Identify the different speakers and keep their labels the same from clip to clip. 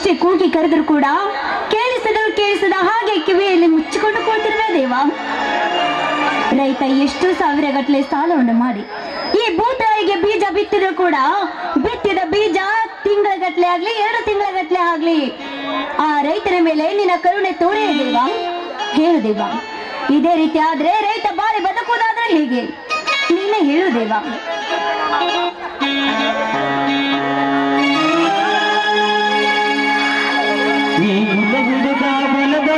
Speaker 1: ಎಷ್ಟೇ ಕೂಗಿ ಕರೆದ್ರು ಕೂಡ ಕೇಳಿಸದ್ರು ಕೇಳಿಸದ ಹಾಗೆ ಕಿವಿಯಲ್ಲಿ ಮುಚ್ಚಿಕೊಂಡು ಕೂತಿರುವ ದೇವ. ರೈತ ಎಷ್ಟು ಸಾವಿರ ಗಟ್ಟಲೆ ಸಾಲವನ್ನು ಮಾಡಿ ಈ ಭೂತಾಯಿಗೆ ಬೀಜ ಬಿತ್ತಿದ್ರು ಕೂಡ ಬಿತ್ತಿದ ಬೀಜ ತಿಂಗಳ ಗಟ್ಟಲೆ ಆಗ್ಲಿ, ಎರಡು ತಿಂಗಳ ಗಟ್ಟಲೆ ಆಗ್ಲಿ, ಆ ರೈತನ ಮೇಲೆ ನಿನ್ನ ಕರುಣೆ ತೋರೇ ದೇವ. ಹೇಳು ದೇವ, ಇದೇ ರೀತಿ ಆದ್ರೆ ರೈತ ಬಾರಿ ಬದುಕುವುದಾದ್ರೆ ಹೇಗೆ? ನೀನೇ ಹೇಳು ದೇವ.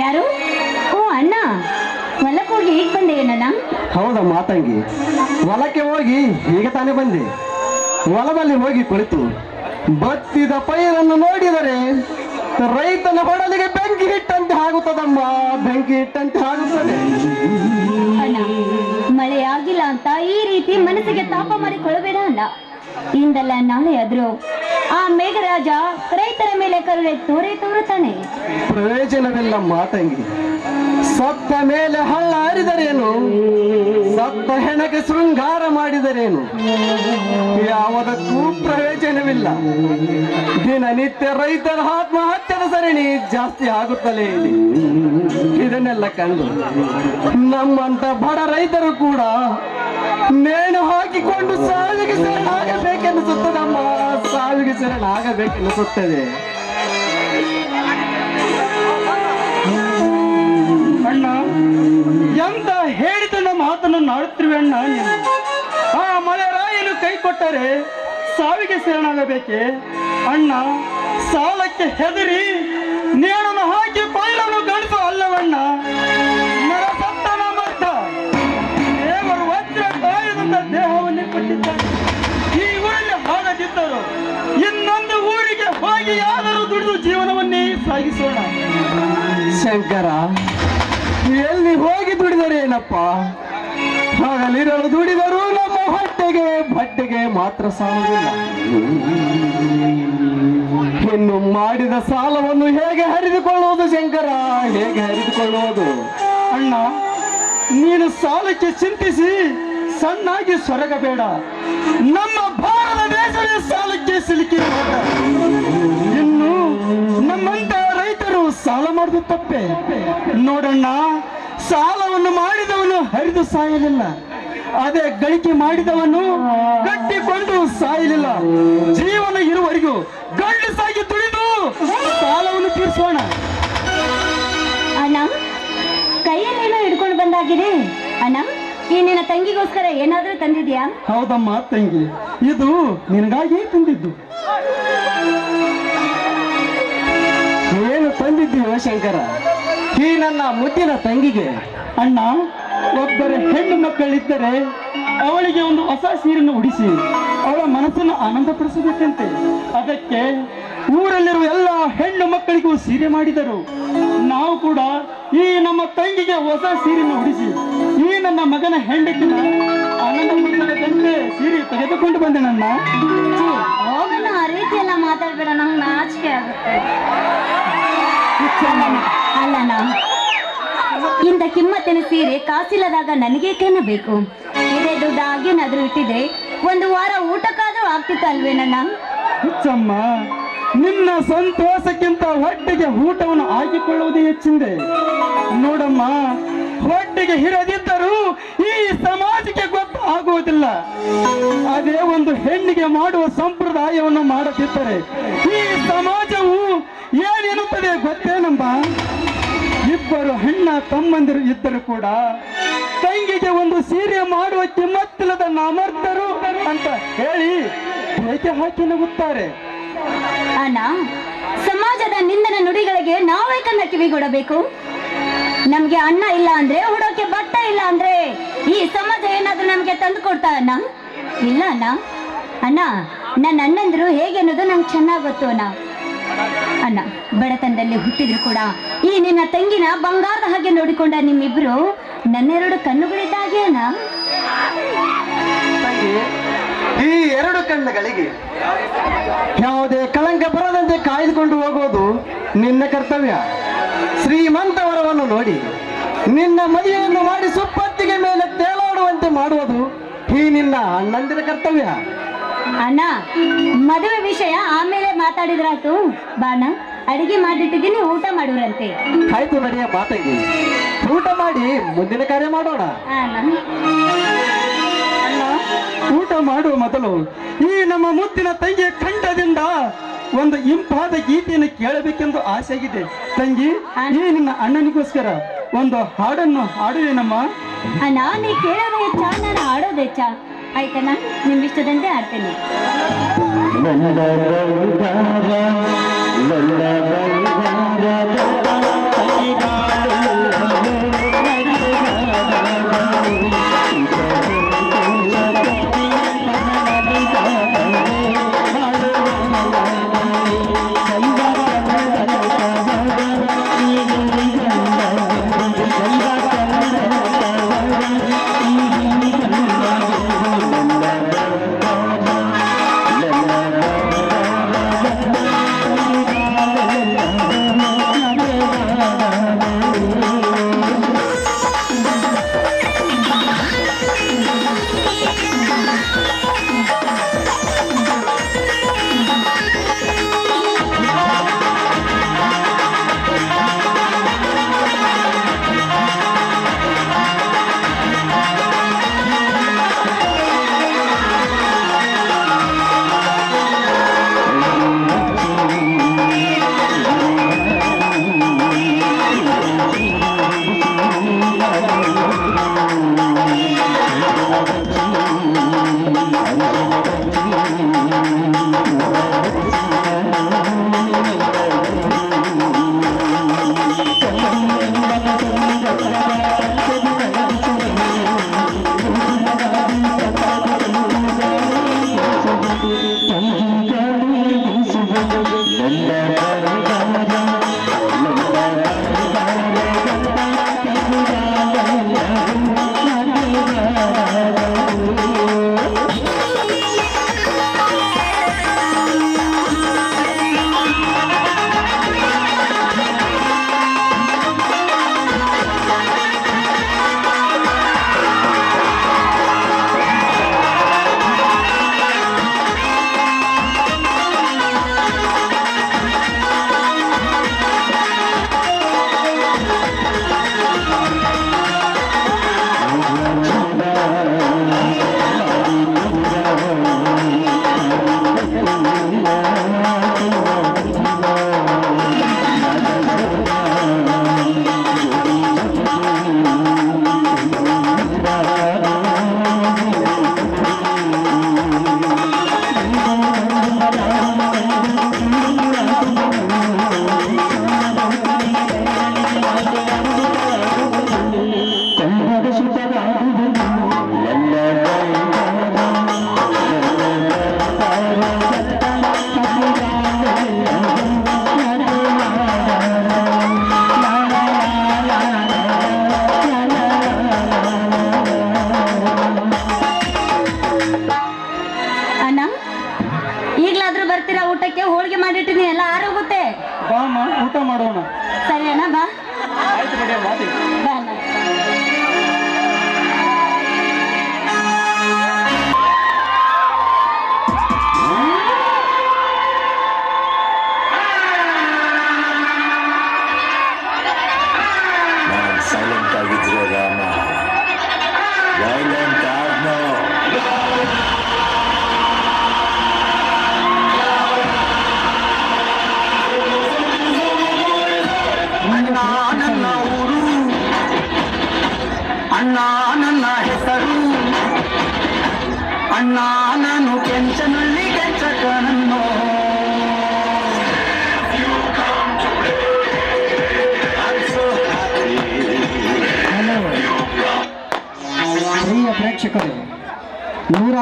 Speaker 1: ಯಾರು? ಓ ಅಣ್ಣ. ಹೊಲಕ್ಕೆ ಹೋಗಿ ಈಗ ಬಂದೆ ಏನಣ್ಣ
Speaker 2: ಹೌದಮ್ಮ ತಂಗಿ. ಹೊಲಕ್ಕೆ ಹೋಗಿ ಈಗ ತಾನೇ ಬಂದೆ? ಹೊಲದಲ್ಲಿ ಹೋಗಿ ಕುಳಿತು. ಬತ್ತಿದ ಪೈರನ್ನು ನೋಡಿದರೆ ರೈತನ ಹೊಡಲಿಗೆ ಬೆಂಕಿ ಇಟ್ಟಂತೆ ಆಗುತ್ತದಮ್ಮ. ಬೆಂಕಿ ಹಿಟ್ಟಂತೆ ಆಗುತ್ತದೆ.
Speaker 1: ಅಣ್ಣ ಮಳೆ ಆಗಿಲ್ಲ ಅಂತ ಈ ರೀತಿ ಮನಸ್ಸಿಗೆ ತಾಪ ಮಾಡಿಕೊಳ್ಳಬೇಡ ಅಣ್ಣ. ಇಂದಲ್ಲ ನಾಳೆ ಆದ್ರೂ ಆ ಮೇಘರಾಜ ರೈತರ ಮೇಲೆ ಕರುಣೆ ತೋರೆ ತೋರುತ್ತಾನೆ.
Speaker 2: ಪ್ರಯೋಜನವೆಲ್ಲ ಮಾತಂಗಿ. ಸತ್ತ ಮೇಲೆ ಹಳ್ಳ ಹರಿದರೇನು? ಸತ್ತ ಹೆಣಗೆ ಶೃಂಗಾರ ಮಾಡಿದರೇನು? ಯಾವುದಕ್ಕೂ ಪ್ರಯೋಜನವಿಲ್ಲ. ದಿನನಿತ್ಯ ರೈತರ ಆತ್ಮಹತ್ಯದ ಸರಣಿ ಜಾಸ್ತಿ ಆಗುತ್ತಲೇ ಇದೆ. ಇದನ್ನೆಲ್ಲ ಕಂಡು ನಮ್ಮಂತ ಬಡ ರೈತರು ಕೂಡ ನೇಣು ಹಾಕಿಕೊಂಡು ಸಾವಿಗೆ ಶರಣಾಗಬೇಕೆನ್ನಿಸುತ್ತದಮ್ಮ ಸಾವಿಗೆ ಶರಣಾಗಬೇಕೆನ್ನಿಸುತ್ತದೆ
Speaker 3: ಅಣ್ಣ, ಎಂತ ಹೇಳಿದ ಮಾತನ್ನು ನಾಡುತ್ತಿರುವೆ ಅಣ್ಣ ಆ ಆ ಮಳೆರಾಯನು ಕೈ ಕೊಟ್ಟರೆ ಸಾವಿಗೆ ಶರಣಾಗಬೇಕೆ ಅಣ್ಣ, ಸಾಲಕ್ಕೆ ಹೆದರಿ ನೇಣನ್ನು ಹಾಕಿ ಪಾಯಲನ್ನು ಗಣಿಸು ಅಲ್ಲವಣ್ಣ? ಊರಿಗೆ ಹೋಗಿ ದುಡಿದು ಜೀವನವನ್ನೇ ಸಾಗಿಸೋಣ.
Speaker 2: ಶಂಕರ, ಎಲ್ಲಿ ಹೋಗಿ ದುಡಿದರೆ ಏನಪ್ಪ? ಹಗಲಿರಲು ದುಡಿದರೂ ನಮ್ಮ ಹೊಟ್ಟೆಗೆ, ಬಟ್ಟೆಗೆ ಮಾತ್ರ ಸಾಲವಿಲ್ಲ ಇನ್ನು ಮಾಡಿದ ಸಾಲವನ್ನು ಹೇಗೆ ಹರಿದುಕೊಳ್ಳುವುದು ಶಂಕರ? ಹೇಗೆ ಹರಿದುಕೊಳ್ಳುವುದು?
Speaker 3: ಅಣ್ಣ, ನೀನು ಸಾಲಕ್ಕೆ ಚಿಂತಿಸಿ, ಸಣ್ಣಾಗಿ ಸೊರಗಬೇಡ. ನಮ್ಮ ಭಾರತ ಸಾಲಕ್ಕೆ ಸಿಲುಕಿ. ಇನ್ನು ನಮ್ಮಂತ ರೈತರು ಸಾಲ ಮಾಡಿದ ತಪ್ಪೆ. ನೋಡಣ್ಣ, ಸಾಲವನ್ನು ಮಾಡಿದವನು ಹರಿದು ಸಾಯಲಿಲ್ಲ. ಅದೇ ಗಳಿಕೆ ಮಾಡಿದವನು ಕಟ್ಟಿಕೊಂಡು ಸಾಯಲಿಲ್ಲ. ಜೀವನ ಇರುವವರೆಗೂ ಗಂಡಸಾಗಿ ತುಳಿದು ಸಾಲವನ್ನು ತೀರಿಸೋಣ.
Speaker 1: ಅಣ್ಣ, ಕೈಯಲ್ಲೇನೋ ಹಿಡ್ಕೊಂಡು ಬಂದಾಗಿದೆ. ಅಣ್ಣ ಈ ನಿನ್ನ ತಂಗಿಗೋಸ್ಕರ ಏನಾದ್ರೂ ತಂದಿದ್ಯಾ?
Speaker 3: ಹೌದಮ್ಮ, ತಂಗಿ. ಇದು ನಿನಗಾಗಿ ತಂದಿದ್ದು.
Speaker 2: ಏನು ತಂದಿದ್ದೀವೋ ಶಂಕರ? ಈ ನನ್ನ ಮುದ್ದಿನ ತಂಗಿಗೆ.
Speaker 3: ಅಣ್ಣ, ಒಬ್ಬರ ಹೆಣ್ಣು ಮಕ್ಕಳಿದ್ದರೆ ಅವಳಿಗೆ ಒಂದು ಹೊಸ ಸೀರನ್ನು ಉಡಿಸಿ, ಅವಳ ಮನಸ್ಸನ್ನು ಆನಂದ ಪಡಿಸಬೇಕಂತೆ ಅದಕ್ಕೆ ಊರಲ್ಲಿರುವ ಎಲ್ಲ ಹೆಣ್ಣು ಮಕ್ಕಳಿಗೂ ಸೀರೆ ಮಾಡಿದರು. ನಾವು ಕೂಡ ಈ ನಮ್ಮ ತಂಗಿಗೆ ಹೊಸ ಸೀರೆಯನ್ನು ಉಡಿಸಿ, ಈ ನನ್ನ ಮಗನ ಹೆಂಡತಿ ಸೀರೆ ತೆಗೆದುಕೊಂಡು ಬಂದೆ ನನ್ನ.
Speaker 1: ಹೋಗೋಣ ಆ ರೀತಿ ಎಲ್ಲ ಮಾತಾಡ್ಬೇಡ ನಂಗೆ ನಾಚಿಕೆ ಆಗುತ್ತೆ. ಅಲ್ಲಣ್ಣ ಇಂಥ ಕಿಮ್ಮತ್ತಿನ ಸೀರೆ ಕಾಸಿಲ್ಲದಾಗ ನನಗೆ ಬೇಕು? ಇದೇ ದುಡ್ಡು ಆಗೇನಾದ್ರೂ ಇಟ್ಟಿದ್ರೆ ಒಂದು ವಾರ ಊಟಕ್ಕಾದ್ರೂ ಆಗ್ತಿತ್ತಲ್ವೇ ಅಲ್ವೇನಣ್ಣ
Speaker 3: ಹುಚ್ಚಮ್ಮ ನಿನ್ನ ಸಂತೋಷಕ್ಕಿಂತ ಹೊಟ್ಟೆಗೆ ಊಟವನ್ನು ಹಾಕಿಕೊಳ್ಳುವುದೇ ಹೆಚ್ಚಿಂದೆ. ನೋಡಮ್ಮ ಹೊಟ್ಟೆಗೆ ಹಿರದಿದ್ದರೂ ಈ ಸಮಾಜಕ್ಕೆ ಗೊತ್ತು ಆಗುವುದಿಲ್ಲ. ಅದೇ ಒಂದು ಹೆಣ್ಣಿಗೆ ಮಾಡುವ ಸಂಪ್ರದಾಯವನ್ನು ಮಾಡುತ್ತಿದ್ದರೆ ಈ ಸಮಾಜವು ಏನೆನ್ನುತ್ತದೆ ಗೊತ್ತೇನಮ್ಮ ಇಬ್ಬರು ಹೆಣ್ಣ ತಮ್ಮಂದಿರು ಇದ್ದರು ಕೂಡ ತಂಗಿಗೆ ಒಂದು ಸೀರೆ ಮಾಡುವ ಕಿಮ್ಮತ್ತಿಲ್ಲದ ನಾಮರ್ಥರು ಅಂತ ಹೇಳಿ ಬೇಕೆ ಹಾಕಿ ನಗುತ್ತಾರೆ?
Speaker 1: ಅಣ್ಣ, ಸಮಾಜದ ನಿಂದನ ನುಡಿಗಳಿಗೆ ನಾವೇ ಕನ್ನ ಕಿವಿಗೊಡಬೇಕು ನಮ್ಗೆ ಅನ್ನ ಇಲ್ಲ ಅಂದ್ರೆ, ಉಡೋಕೆ ಬಟ್ಟೆ ಇಲ್ಲ ಅಂದ್ರೆ ಈ ಸಮಾಜ ಏನಾದ್ರೂ ನಮ್ಗೆ ತಂದು ಕೊಡ್ತಾ ಅಣ್ಣ? ಇಲ್ಲ ಅಣ್ಣ. ಅಣ್ಣ, ನನ್ನ ಅಣ್ಣಂದ್ರು ಹೇಗೆ ಅನ್ನೋದು ನಂಗೆ ಚೆನ್ನಾಗಿ ಗೊತ್ತು ಅಣ್ಣ. ಅಣ್ಣ, ಬಡತನದಲ್ಲಿ ಹುಟ್ಟಿದ್ರು ಕೂಡ ಈ ನಿನ್ನ ತಂಗಿನ ಬಂಗಾರದ ಹಾಗೆ ನೋಡಿಕೊಂಡ ನಿಮ್ಮಿಬ್ರು ನನ್ನೆರಡು ಕಣ್ಣುಗಳಿದ್ದಾಗೆ ಅಣ್ಣ.
Speaker 2: ಈ ಎರಡು ಕಣ್ಣುಗಳಿಗೆ ಯಾವುದೇ ಕಳಂಕ ಬರದಂತೆ ಕಾಯ್ದುಕೊಂಡು ಹೋಗುವುದು ನಿನ್ನ ಕರ್ತವ್ಯ. ಶ್ರೀಮಂತ ವರವನ್ನು ನೋಡಿ ನಿನ್ನ ಮದುವೆಯನ್ನು ಮಾಡಿ ಸುಪ್ಪತ್ತಿಗೆ ಮೇಲೆ ತೇಲಾಡುವಂತೆ ಮಾಡುವುದು ಈ ನಿನ್ನ ಅಣ್ಣಂದಿರ ಕರ್ತವ್ಯ.
Speaker 1: ಅಣ್ಣ ಮದುವೆ ವಿಷಯ ಆಮೇಲೆ ಮಾತಾಡಿದ್ರಾಯ್ತು. ಬಾಣ ಅಡಿಗೆ ಮಾಡಿಟ್ಟಿದ್ದೀನಿ ಊಟ ಮಾಡುವ್ರಂತೆ
Speaker 2: ಆಯ್ತು ನಡೆಯ ಮಾತಂಗಿ ಊಟ ಮಾಡಿ ಮುಂದಿನ ಕಾರ್ಯ ಮಾಡೋಣ.
Speaker 3: ಊಟ ಮಾಡುವ ಮೊದಲು ಈ ನಮ್ಮ ಮುತ್ತಿನ ತಂಗಿಯ ಕಂಠದಿಂದ ಒಂದು ಇಂಪಾದ ಗೀತೆಯನ್ನು ಕೇಳಬೇಕೆಂದು ಆಸೆಯಾಗಿದೆ. ತಂಗಿ ಈ ನಿನ್ನ ಅಣ್ಣನಿಗೋಸ್ಕರ ಒಂದು ಹಾಡನ್ನು ಹಾಡುವೇನಮ್ಮ.
Speaker 1: ಅಣ್ಣ ನೀ ಕೇಳೋದು ಹೆಚ್ಚ ನಾನು ಆಡೋದು ಹೆಚ್ಚ ಆಯ್ತಣ್ಣ ನಿಮ್ ಇಷ್ಟದಂತೆ ಆಡ್ತೇನೆ ಿ
Speaker 4: ಅಣ್ಣ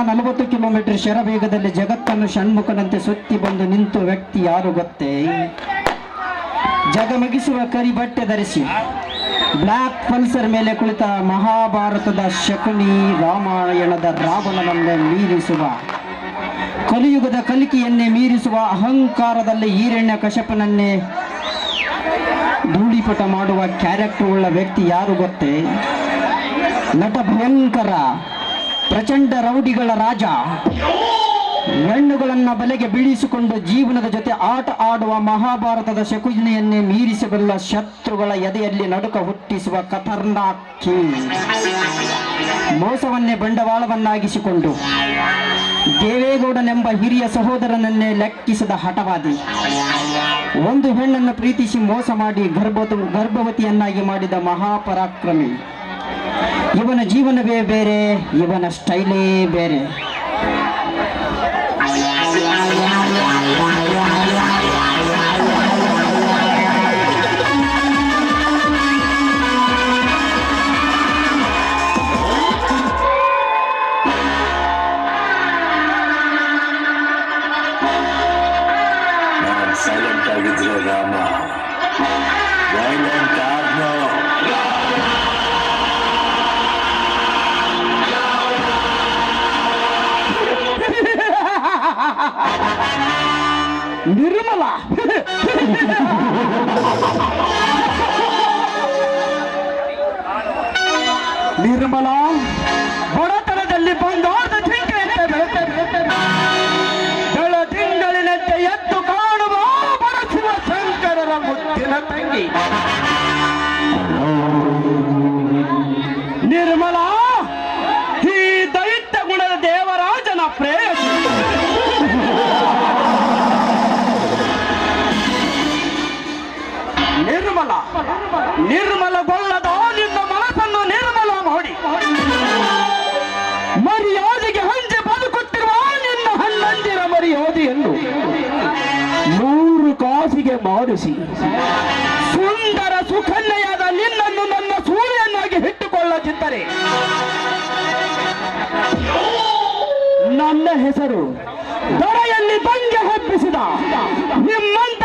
Speaker 5: ನಲವತ್ತು ಕಿಲೋಮೀಟರ್ ಶರವೇಗದಲ್ಲಿ ಜಗತ್ತನ್ನು ಷಣ್ಮುಖನಂತೆ ಸುತ್ತಿ ಬಂದು ನಿಂತು ವ್ಯಕ್ತಿ ಯಾರು ಗೊತ್ತೇ? ಜಗಮಗಿಸುವ ಕರಿ ಬಟ್ಟೆ ಧರಿಸಿ ಬ್ಲ್ಯಾಕ್ ಪಲ್ಸರ್ ಮೇಲೆ ಕುಳಿತ ಮಹಾಭಾರತದ ಶಕುನಿ ರಾಮಾಯಣದ ರಾವಣನನ್ನೇ ಮೀರಿಸುವ, ಕಲಿಯುಗದ ಕಲಿಕೆಯನ್ನೇ ಮೀರಿಸುವ ಅಹಂಕಾರದಲ್ಲಿ ಈರಣ್ಯ ಕಶಪನನ್ನೇ ಧೂಳಿಪಟ ಮಾಡುವ ಕ್ಯಾರೆಕ್ಟರ್ ಉಳ್ಳ ವ್ಯಕ್ತಿ ಯಾರು ಗೊತ್ತೇ? ನಟ ಭಯಂಕರ ಪ್ರಚಂಡ ರೌಡಿಗಳ ರಾಜ. ಹೆಣ್ಣುಗಳನ್ನ ಬಲೆಗೆ ಬೀಳಿಸಿಕೊಂಡು ಜೀವನದ ಜೊತೆ ಆಟ ಆಡುವ ಮಹಾಭಾರತದ ಶಕುನಿಯನ್ನೇ ಮೀರಿಸಬಲ್ಲ ಶತ್ರುಗಳ ಎದೆಯಲ್ಲಿ ನಡುಕ ಹುಟ್ಟಿಸುವ ಕಥರ್ನಾಕಿ ಮೋಸವನ್ನೇ ಬಂಡವಾಳವನ್ನಾಗಿಸಿಕೊಂಡು ದೇವೇಗೌಡನೆಂಬ ಹಿರಿಯ ಸಹೋದರನನ್ನೇ ಲೆಕ್ಕಿಸದ ಹಠವಾದಿ. ಒಂದು ಹೆಣ್ಣನ್ನು ಪ್ರೀತಿಸಿ ಮೋಸ ಮಾಡಿ ಗರ್ಭ ಗರ್ಭವತಿಯನ್ನಾಗಿ ಮಾಡಿದ ಮಹಾಪರಾಕ್ರಮಿ. ಇವನ ಜೀವನವೇ ಬೇರೆ ಇವನ ಸ್ಟೈಲೇ ಬೇರೆ. ನಿರ್ಮಲ. ನಿರ್ಮಲ, ಬಡತನದಲ್ಲಿ ಬಂಗಾರದ ಜಿಂಕೆಯಂತೆ ಬೆಳೆತೆ ಬೆಳೆತೆ. ಬೆಳ ತಿಂಗಳಿನಂತೆ ಎದ್ದು ಕಾಣುವ ಬಡಸುವ ಶಂಕರರ ಮುತ್ತಿನ ತಂಗಿ. ನಿರ್ಮಲ, ಈ ದೈತ್ಯ ಗುಣದ ದೇವರಾಜನ ಪ್ರೇಯಸಿ ನಿರ್ಮಲಗೊಳ್ಳದ ನಿನ್ನ ಮನಸ್ಸನ್ನು ನಿರ್ಮಲ ಮಾಡಿ.
Speaker 4: ಮರ್ಯಾದೆಗೆ ಹಂಚೆ ಬದುಕುತ್ತಿರುವ ನಿನ್ನ ಹನ್ನಂದಿರ ಮರ್ಯಾದೆಯನ್ನು ನೂರು ಕಾಸಿಗೆ ಮಾಡಿಸಿ. ಸುಂದರ ಸುಖನ್ನೆಯಾದ ನಿನ್ನನ್ನು ನನ್ನ ಸೂರ್ಯನಾಗಿ ಇಟ್ಟುಕೊಳ್ಳದಿದ್ದರೆ ನನ್ನ ಹೆಸರು ದೊರೆಯಲ್ಲಿ ಬಂಗೆ ಹಬ್ಬಿಸಿದ ನಿಮ್ಮಂತ